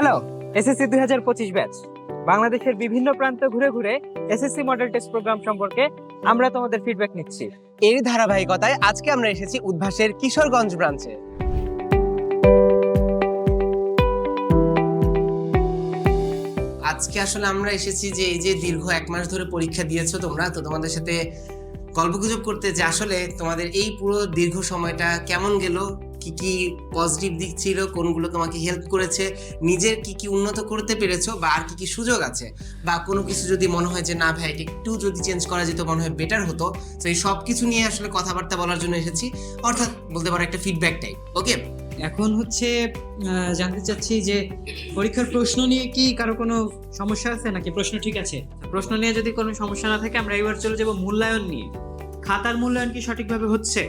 Hello SSC দুই হাজার পঁচিশ ব্যাচ বাংলাদেশের বিভিন্ন প্রান্ত ঘুরে ঘুরে এসএসসি মডেল টেস্ট প্রোগ্রাম সম্পর্কে আমরা তোমাদের ফিডব্যাক নিচ্ছি। এর ধারাবাহিকতায় আজকে আমরা এসেছি উদ্ভাসের কিশোরগঞ্জ ব্রাঞ্চে আজকে আসলে আমরা এসেছি যে এই যে দীর্ঘ এক মাস ধরে পরীক্ষা দিয়েছ তোমরা, তো তোমাদের সাথে গল্পগুজব করতে যে আসলে তোমাদের এই পুরো দীর্ঘ সময়টা কেমন গেল কি কি পজিটিভ দিক ছিল, কোনগুলো তোমাকে হেল্প করেছে, নিজের কি কি উন্নত করতে পেরেছ বা আর কি কি সুযোগ আছে? বা কোনো কিছু যদি মনে হয় যে, না ভাই, এটা একটু যদি চেঞ্জ করা যেত, মনে হয় বেটার হতো। তো এই সব কিছু নিয়ে আসলে কথাবার্তা বলার জন্য এসেছি। অর্থাৎ বলতে পারো একটা ফিডব্যাক টাইপ ওকে এখন হচ্ছে জানতে চাচ্ছি যে, পরীক্ষার প্রশ্ন নিয়ে কি কারও কোনো সমস্যা আছে? নাকি প্রশ্ন ঠিক আছে? প্রশ্ন নিয়ে যদি কোনো সমস্যা না থাকে, আমরা এবার চলে যাব মূল্যায়ন নিয়ে। খাতার মূল্যায়ন কি সঠিকভাবে হচ্ছে?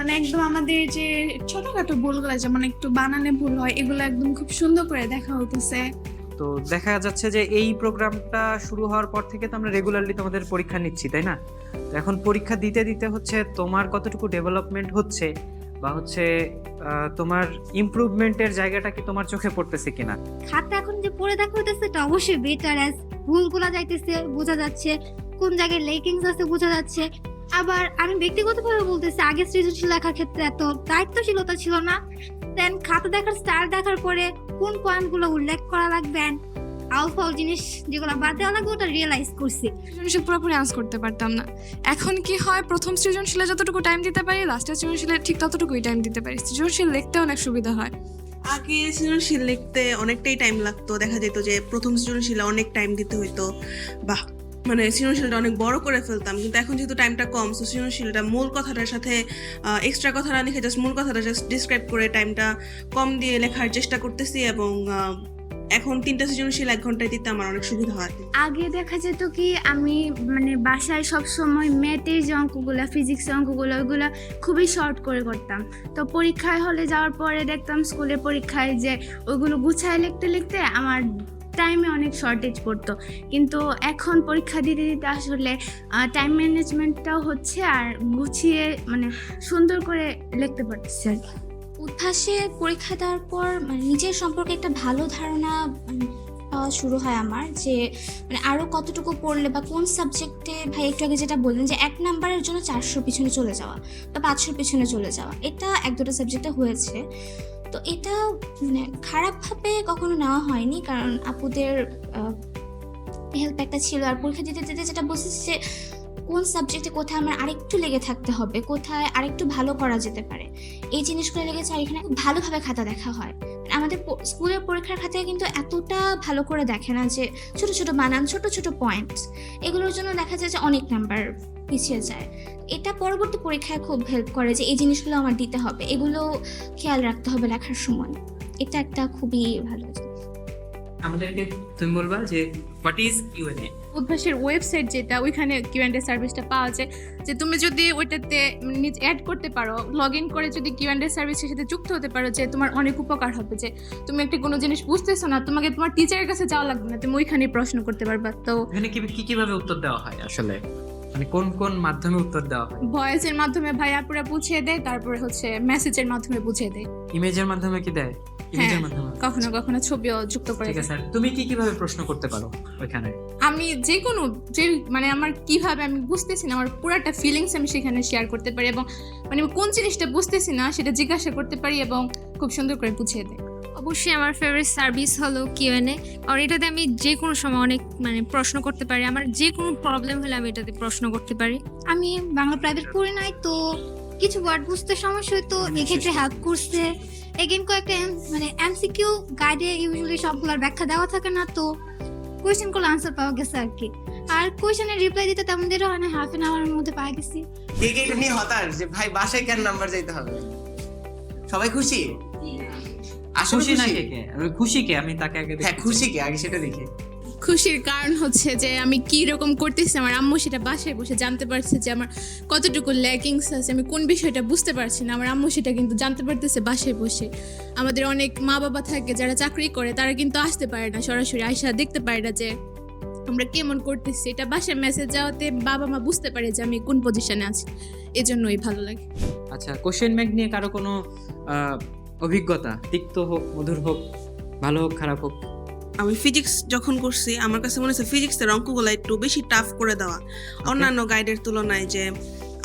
মানে একদম আমাদের যে ছোটখাটো ভুলগুলো যেমন একটু বানানে ভুল হয় এগুলো একদম খুব সুন্দর করে দেখা হইতেছে। তো দেখা যাচ্ছে যে এই প্রোগ্রামটা শুরু হওয়ার পর থেকে তো আমরা রেগুলারলি তোমাদের পরীক্ষা নিচ্ছি তাই না? তো এখন পরীক্ষা দিতে দিতে হচ্ছে তোমার কতটুকু ডেভেলপমেন্ট হচ্ছে বা হচ্ছে তোমার ইমপ্রুভমেন্টের জায়গাটা কি তোমার চোখে পড়তেছে কিনা? খাতা এখন যে পড়ে দেখা হইতেছে এটা অবশ্যই বেটার অ্যাজ ভুলগুলা যাইতেছে বোঝা যাচ্ছে। কোন জায়গায় লেকিংস আছে বোঝা যাচ্ছে। আবার আমি ব্যক্তিগতভাবে বলতেছি আগে সৃজনশীল লেখার ক্ষেত্রে এত দায়িত্বশীলতা ছিল না। দেন খাতা দেখার স্টার দেখার পরে কোন পয়েন্টগুলো উল্লেখ করা লাগবে আউটফল জিনিস যেগুলো বাদ দেওয়া লাগবে ওটা রিয়েলাইজ করছি। সৃজনশীল পুরোপুরি আন্স করতে পারতাম না। এখন কি হয় প্রথম সৃজনশীলে যতটুকু টাইম দিতে পারি লাস্টের সৃজনশীলে ঠিক ততটুকুই টাইম দিতে পারি। সৃজনশীল লিখতে অনেক সুবিধা হয়। আগে সৃজনশীল লিখতে অনেকটাই টাইম লাগতো। দেখা যেত যে প্রথম সৃজনশীলে অনেক টাইম দিতে হইতো। বাহ! মানে সৃজনশীলটা অনেক বড় করে ফেলতাম, কিন্তু এখন যেহেতু টাইমটা কম সো সৃজনশীলটা মূল কথাটার সাথে এক্সট্রা কথা না লিখে জাস্ট মূল কথাটা জাস্ট ডিসক্রাইব করে টাইমটা কম দিয়ে লেখার চেষ্টা করতেছি এবং এখন তিনটা সৃজনশীল এক ঘন্টায় দিতে আমার অনেক সুবিধা হয়। আগে দেখা যেত কি, আমি মানে বাসায় সব সময় ম্যাথের যে অঙ্কগুলো ফিজিক্সের অঙ্কগুলো, ওইগুলো খুবই শর্ট করে করতাম। তো পরীক্ষায় হলে যাওয়ার পরে দেখতাম স্কুলের পরীক্ষায় যে ওইগুলো গুছায় লিখতে লিখতে আমার টাইমে অনেক শর্টেজ পড়তো। কিন্তু এখন পরীক্ষা দিতে দিতে আসলে টাইম ম্যানেজমেন্টটাও হচ্ছে আর গুছিয়ে মানে সুন্দর করে লিখতে পারতেছি আর কি। উদ্ভাসে পরীক্ষা দেওয়ার পর মানে নিজের সম্পর্কে একটা ভালো ধারণা পাওয়া শুরু হয় আমার যে মানে আরও কতটুকু পড়লে বা কোন সাবজেক্টে ভাই একটু আগে যেটা বললেন যে এক নাম্বারের জন্য চারশোর পিছনে চলে যাওয়া বা পাঁচশোর পিছনে চলে যাওয়া, এটা এক দুটো সাবজেক্টে হয়েছে। তো এটা মানে খারাপভাবে কখনো নেওয়া হয়নি, কারণ আপুদের হেল্প একটা ছিল। আর পরীক্ষা দিতে দিতে যেটা বুঝেছি যে কোন সাবজেক্টে কোথায় আমার আরেকটু লেগে থাকতে হবে, কোথায় আরেকটু ভালো করা যেতে পারে, এই জিনিসগুলো লেগেছে। আর এখানে ভালোভাবে খাতা দেখা হয়। আমাদের স্কুলের পরীক্ষার খাতায় কিন্তু এতটা ভালো করে দেখে না যে ছোট ছোট বানান, ছোট ছোট পয়েন্টস এগুলোর জন্য দেখা যায় যে অনেক নাম্বার পিছিয়ে যায়। এটা পরবর্তী পরীক্ষায় খুব হেল্প করে যে এই জিনিসগুলো আমার দিতে হবে। এগুলো খেয়াল রাখতে হবে লেখার সময়। এটা একটা খুবই ভালো জিনিস। আমাদেরকে তুমি বলবা যে হোয়াট ইজ ইউএনএ উদ্ভাসের ওয়েবসাইট যেটা ওইখানে কিউএনডে সার্ভিসটা পাওয়া যায়। যে তুমি যদি ওইটাতে অ্যাড করতে পারো লগ ইন করে যদি কিউএনডে সার্ভিসের সাথে যুক্ত হতে পারো যে তোমার অনেক উপকার হবে যে তুমি একটা কোনো জিনিস বুঝতেছো না তোমাকে তোমার টিচারের কাছে যাওয়া লাগবে না তুমি ওইখানেই প্রশ্ন করতে পারবা। তো এখানে কি কি কীভাবে উত্তর দেওয়া হয় আসলে? মানে কোন কোন মাধ্যমে উত্তর দেওয়া হয়? ভয়েসের মাধ্যমে ভাই আপুরা বুঝিয়ে দেয় তারপরে হচ্ছে মেসেজের মাধ্যমে বুঝিয়ে দেয়। ইমেজের মাধ্যমে কি দেয়? ইমেজের মাধ্যমে। কখনো কখনো ছবিও যুক্ত করে ঠিক আছে তুমি কি কীভাবে প্রশ্ন করতে পারো ওইখানে? আমি যে কোনো যে মানে আমার কীভাবে আমি বুঝতেছি না আমার পুরাটা ফিলিংস আমি সেখানে শেয়ার করতে পারি এবং মানে কোন জিনিসটা বুঝতেছি না সেটা জিজ্ঞাসা করতে পারি এবং খুব সুন্দর করে বুঝিয়ে দেয়। অবশ্যই আমার ফেভারিট সার্ভিস হলো কিউএনএ আর এটাতে আমি যে কোনো সময় অনেক মানে প্রশ্ন করতে পারি। আমার যে কোনো প্রবলেম হলে আমি এটাতে প্রশ্ন করতে পারি। আমি বাংলা প্রাইভেট পড়ি নাই তো কিছু ওয়ার্ড বুঝতে সমস্যা হতো এক্ষেত্রে হেল্প করছে। এগেন কয়েকটা মানে এমসিকিউ গাইডে ইউজুয়ালি সবগুলোর ব্যাখ্যা দেওয়া থাকে না তো কোয়েশ্চেন কোয়েশ্চেনগুলো আনসার পাওয়া গেছে আর কি। আর কোয়েশ্চেনের রিপ্লাই দিতে তেমন দেরি হয় না হাফ এন আওয়ারের মধ্যে পাই গেছি কে কে এটা নিয়ে হতাশ? যে ভাই বাসায় কেন নাম্বার যাইতে হবে? সবাই খুশি? খুশি না কে? কে খুশি কে? আমি তাকে আগে হ্যাঁ খুশি কে? আগে সেটা দেখি। খুশির কারণ হচ্ছে যে আমি কি রকম করতেছি আমার আম্মু সেটা বাসায় বসে জানতে পারছে যে আমার কতটুকু ল্যাকিংস আছে আমি কোন বিষয়টা বুঝতে পারছি না আমার আম্মু সেটা কিন্তু জানতে পারতেছে বাসায় বসে। আমাদের অনেক মা বাবা থাকে যারা চাকরি করে তারা কিন্তু আসতে পারে না সরাসরি আয়সা দেখতে পারে না যে আমরা কেমন করতেছি। এটা বাসায় মেসেজ যাওয়াতে বাবা মা বুঝতে পারে যে আমি কোন পজিশনে আছি। এজন্যই ভালো লাগে। আচ্ছা কোশ্চেন ব্যাংক নিয়ে কারও কোনো আহ, অভিজ্ঞতা তিক্ত হোক মধুর হোক ভালো হোক খারাপ হোক। আমি ফিজিক্স যখন করছি আমার কাছে মনে হচ্ছে ফিজিক্সের অঙ্কগুলো একটু বেশি টাফ করে দেওয়া। অন্যান্য গাইডের তুলনায় যে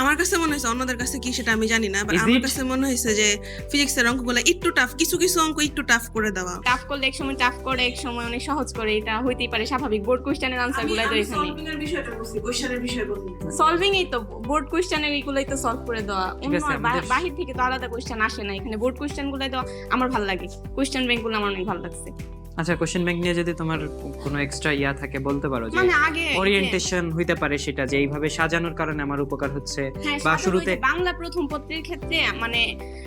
আমার কাছে মনে হয়েছে অন্যদের কাছে কি সেটা আমি জানি না বাট আমার কাছে মনে হয়েছে যে ফিজিক্সের অঙ্কগুলো একটু টাফ কিছু কিছু অঙ্ক একটু টাফ করে দেওয়া। টাফ করলে এক সময় টাফ করে এক সময় অনেক সহজ করে এটা হইতেই পারে স্বাভাবিক। বোর্ড কোশ্চেনের আনসার গুলাই তো এখানে। বিষয়টা বলছি কোশ্চেনের বিষয় বলছি। সলভিং এই তো বোর্ড কোশ্চেনের এইগুলাই তো সলভ করে দেওয়া। অন্য বাহির থেকে তো আলাদা কোশ্চেন আসে না এখানে বোর্ড কোশ্চেন গুলাই দেওয়া আমার ভালো লাগে। কোশ্চেন ব্যাংকগুলো আমার অনেক ভালো লাগছে। আচ্ছা কোশ্চেন ব্যাংক নিয়ে যদি তোমার কোনো এক্সট্রা ইয়া থাকে বলতে পারো যে মানে আগে ওরিয়েন্টেশন হইতে পারে সেটা যে এইভাবে সাজানোর কারণে আমার উপকার হচ্ছে হ্যাঁ, বা শুরুতে- বাংলা প্রথম পত্রের ক্ষেত্রে মানে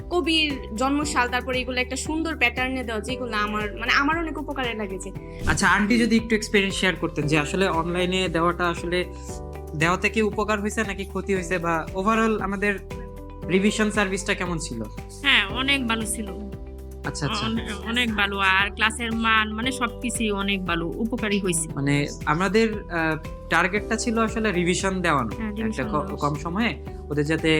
কবির জন্মসাল তারপরে এগুলো একটা সুন্দর প্যাটার্নে দেওয়া যেগুলো আমার মানে আমার অনেক উপকারে লাগেছে। আচ্ছা আন্টি যদি একটু এক্সপেরিয়েন্স শেয়ার করতেন যে আসলে অনলাইনে দেওয়াটা আসলে দেওয়াতে কি উপকার হয়েছে নাকি ক্ষতি হয়েছে বা ওভারঅল আমাদের রিভিশন সার্ভিসটা কেমন ছিল? হ্যাঁ অনেক ভালো ছিল। আচ্ছা আচ্ছা। অনেক ভালো আর ক্লাসের মান মানে সবকিছুই অনেক ভালো উপকারী হয়েছে। মানে আমাদের টার্গেটটা ছিল আসলে রিভিশন দেওয়ানো। হ্যাঁ, একটা। কম সময়ে ওদের যাতে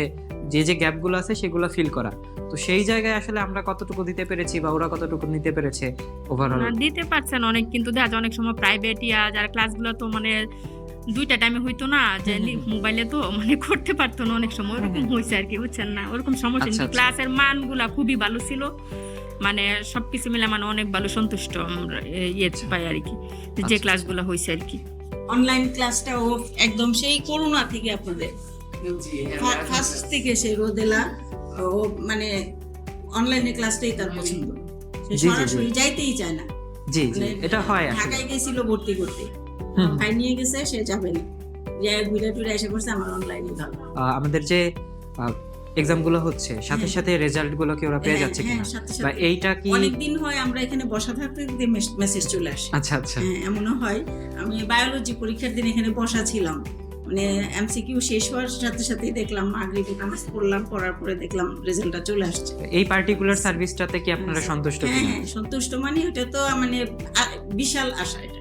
যে যে গ্যাপগুলো আছে সেগুলো ফিল করা। তো সেই জায়গায় আসলে আমরা কতটুকু দিতে পেরেছি বা ওরা কতটুকু নিতে পেরেছে ওভারঅল দিতে পারছেন অনেক কিন্তু দেখা যায় অনেক সময় প্রাইভেট ইয়া যার ক্লাসগুলো তো মানে দুইটা টাইমে হইতো না যে। মোবাইলে তো মানে করতে পারতো না অনেক সময় ওরকম হয়েছে আর কি বুঝছেন না? ওরকম সমস্যা আচ্ছা, কিন্তু আচ্ছা। ক্লাসের মানগুলা খুবই ভালো ছিল। মানে সবকিছু মিলে মানে অনেক ভালো সন্তুষ্ট আমরা ইয়ে পাই আর কি। যে আচ্ছা। ক্লাসগুলো হয়েছে আর কি। অনলাইন ক্লাসটা ও একদম সেই করোনা থেকে আপনাদের। ফার্স্ট থেকে সে রোদেলা ও মানে অনলাইনে ক্লাসটাই তার পছন্দ। সে। সরাসরি যাইতেই চায় না। জি জি মানে এটা হয় আসলে। ঢাকায় গেছিল ভর্তি করতে। ভাই নিয়ে গেছে সে যাবে না। যাই ঘুরে টুরে এসে করছে আমার অনলাইনে ভালো আমাদের যে এক্সামগুলো হচ্ছে সাথে হ্যাঁ। সাথে রেজাল্টগুলো কি ওরা পেয়ে হ্যাঁ, যাচ্ছে হ্যাঁ, কিনা বা এইটা কি অনেকদিন হয় আমরা এখানে বসা থাকতে মেসেজ চলে আসে। আচ্ছা আচ্ছা। হ্যাঁ এমনও হয়। আমি বায়োলজি পরীক্ষার দিন এখানে বসা ছিলাম। মানে এমসিকিউ শেষ হওয়ার সাথে সাথেই দেখলাম মাগরিবি নামাজ পড়লাম পড়ার পরে দেখলাম রেজাল্টটা চলে আসছে। এই পার্টিকুলার সার্ভিসটাতে কি আপনারা সন্তুষ্ট হ্যাঁ হ্যাঁ সন্তুষ্ট মানে ওটা তো মানে বিশাল আশা এটা যে আচ্ছা।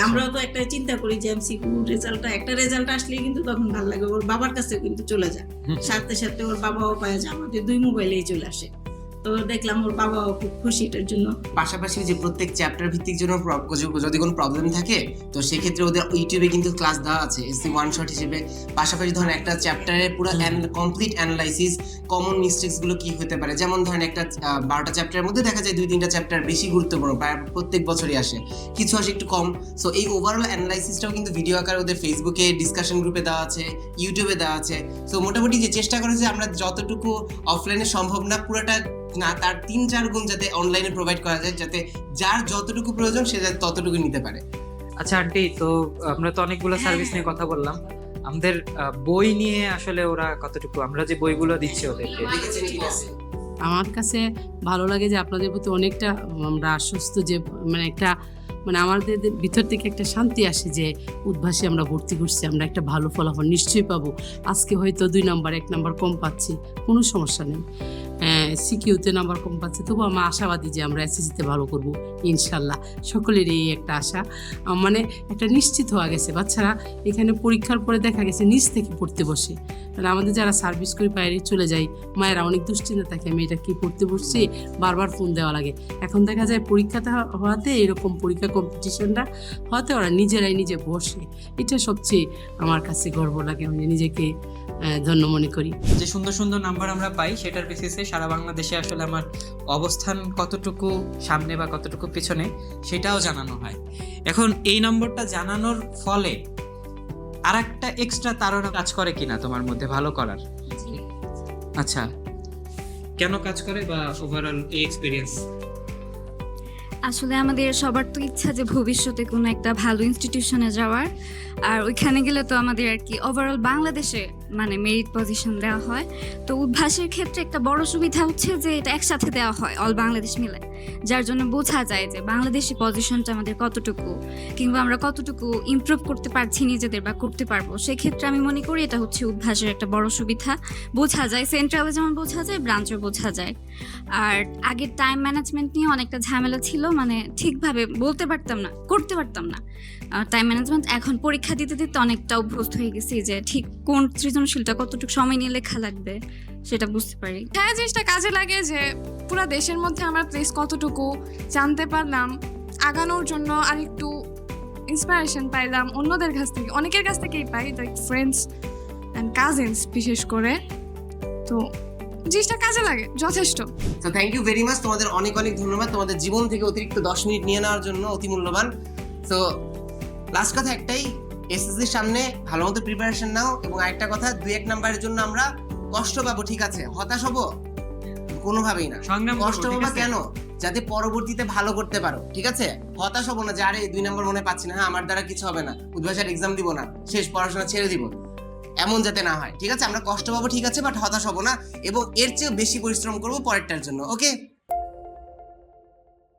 আমরাও তো একটা চিন্তা করি যে এমসিকিউ রেজাল্টটা একটা রেজাল্ট আসলে কিন্তু তখন ভালো লাগে ওর বাবার কাছে কিন্তু চলে যায়। সাথে সাথে ওর বাবাও পায় যে আমাদের দুই মোবাইলেই চলে আসে। তো দেখলাম ওর বাবাও খুব খুশি এটার জন্য। পাশাপাশি যে প্রত্যেক চ্যাপ্টার ভিত্তিক জন্য যদি- কোনো প্রবলেম থাকে তো সেক্ষেত্রে ওদের ইউটিউবে কিন্তু ক্লাস দেওয়া আছে এসি ওয়ান শট হিসেবে। পাশাপাশি ধরেন একটা চ্যাপ্টারের পুরো কমপ্লিট অ্যানালাইসিস কমন মিস্টেক্সগুলো কি হতে পারে? যেমন ধরেন একটা বারোটা চ্যাপ্টারের মধ্যে দেখা যায় দুই তিনটা চ্যাপ্টার বেশি গুরুত্বপূর্ণ প্রায় প্রত্যেক বছরই আসে। কিছু আসে একটু কম। সো এই ওভারঅল অ্যানালাইসিসটাও কিন্তু ভিডিও আকারে ওদের ফেসবুকে ডিসকাশন গ্রুপে দেওয়া আছে ইউটিউবে দেওয়া আছে। সো মোটামুটি যে চেষ্টা করেছে আমরা যতটুকু অফলাইনে সম্ভব না পুরোটা না তার তিন চার গুণ যাতে অনলাইনে প্রোভাইড করা যায় যাতে যার যতটুকু প্রয়োজন সে যাতে ততটুকু নিতে পারে। আচ্ছা আন্টি তো আমরা তো অনেকগুলো সার্ভিস নিয়ে কথা বললাম। আমাদের বই নিয়ে আসলে ওরা কতটুকু আমরা যে বইগুলো দিচ্ছি ওদেরকে। ঠিক আছে। আমার কাছে ভালো লাগে যে আপনাদের প্রতি অনেকটা আমরা আশ্বস্ত যে মানে একটা মানে আমাদের ভিতর থেকে একটা শান্তি আসে যে উদ্ভাসে আমরা ভর্তি করছি আমরা একটা ভালো ফলাফল নিশ্চয়ই পাবো। আজকে হয়তো দুই নাম্বার এক নাম্বার কম পাচ্ছি কোনো সমস্যা নেই। সিকিউতে নাম্বার কম পাচ্ছি। তবু আমরা আশাবাদী যে আমরা এসএসসিতে ভালো করব, ইনশাল্লাহ। সকলেরই এই একটা আশা। মানে একটা নিশ্চিত হওয়া গেছে। বাচ্চারা এখানে পরীক্ষার পরে দেখা গেছে নিজ থেকে পড়তে বসে। মানে আমাদের যারা সার্ভিস করে বাইরে চলে যায়, মায়েরা অনেক দুশ্চিন্তা থাকে আমি এটা কি পড়তে বসছি? বারবার ফোন দেওয়া লাগে। এখন দেখা যায় পরীক্ষাটা হওয়াতে এরকম পরীক্ষা কম্পিটিশনটা হওয়াতে ওরা নিজেরাই নিজে বসে। এটা সবচেয়ে আমার কাছে গর্ব লাগে। আমি নিজেকে ধন্য মনে করি। যে সুন্দর সুন্দর নাম্বার আমরা পাই, সেটার বেসিসে সারা বাংলাদেশে আসলে আমার অবস্থান কতটুকু সামনে বা কতটুকু পিছনে সেটাও জানানো হয়। এখন এই নম্বরটা জানানোর ফলে আর একটা এক্সট্রা তারা কাজ করে কিনা তোমার মধ্যে ভালো করার? আচ্ছা কেন কাজ করে বা ওভারঅল এই এক্সপিরিয়েন্স আসলে আমাদের সবার তো ইচ্ছা যে ভবিষ্যতে কোনো একটা ভালো ইনস্টিটিউশনে যাওয়ার। আর ওইখানে গেলে তো আমাদের আর কি ওভারঅল বাংলাদেশে মানে মেরিট পজিশন দেওয়া হয়। তো উদ্ভাসের ক্ষেত্রে একটা বড় সুবিধা হচ্ছে যে এটা একসাথে দেওয়া হয় অল বাংলাদেশ মিলে। যার জন্য বোঝা যায় যে বাংলাদেশি পজিশনটা আমাদের কতটুকু কিংবা আমরা কতটুকু ইমপ্রুভ করতে পারছি নিজেদের বা করতে পারব। সেক্ষেত্রে আমি মনে করি এটা হচ্ছে উদ্ভাসের একটা বড় সুবিধা। বোঝা যায় সেন্ট্রালে যেমন বোঝা যায় ব্রাঞ্চও বোঝা যায়। আর আগের টাইম ম্যানেজমেন্ট নিয়ে অনেকটা ঝামেলা ছিল মানে ঠিকভাবে বলতে পারতাম না, করতে পারতাম না। টাইম ম্যানেজমেন্ট এখন পরীক্ষা দিতে দিতে অনেকটা অভ্যস্ত হয়ে গেছি যে ঠিক কোন সৃজনশীলটা কতটুকু সময় নিয়ে লেখা লাগবে সেটা বুঝতে পারি। হ্যাঁ জিনিসটা কাজে লাগে যে পুরো দেশের মধ্যে আমার প্লেস কতটুকু জানতে পারলাম আগানোর জন্য আরেকটু ইন্সপিরেশন পাইলাম অন্যদের কাছ থেকে অনেকের কাছ থেকেই পাই লাইক ফ্রেন্ডস অ্যান্ড কাজিনস বিশেষ করে। তো জিনিসটা কাজে লাগে যথেষ্ট। তো থ্যাংক ইউ ভেরি মাচ তোমাদের অনেক অনেক ধন্যবাদ। তোমাদের জীবন থেকে অতিরিক্ত দশ মিনিট নিয়ে নেওয়ার জন্য অতি মূল্যবান। তো লাস্ট কথা একটাই। এসএসসির সামনে ভালো মতো প্রিপারেশন নাও এবং আরেকটা কথা দুই এক নাম্বারের জন্য আমরা কষ্ট পাবো ঠিক আছে? হতাশ হব? কোনোভাবেই না। কষ্ট পাবা? কেন? যাতে পরবর্তীতে ভালো করতে পারো ঠিক আছে? হতাশ হব না যে আরে দুই নম্বর মনে পাচ্ছি না। হ্যাঁ আমার দ্বারা কিছু হবে না। উদ্ভাসের এক্সাম দিব না। শেষ পড়াশোনা ছেড়ে দিব। এমন যাতে না হয় ঠিক আছে? আমরা কষ্ট পাবো ঠিক আছে বাট হতাশ হব না এবং এর চেয়েও বেশি পরিশ্রম করব পরেরটার জন্য ওকে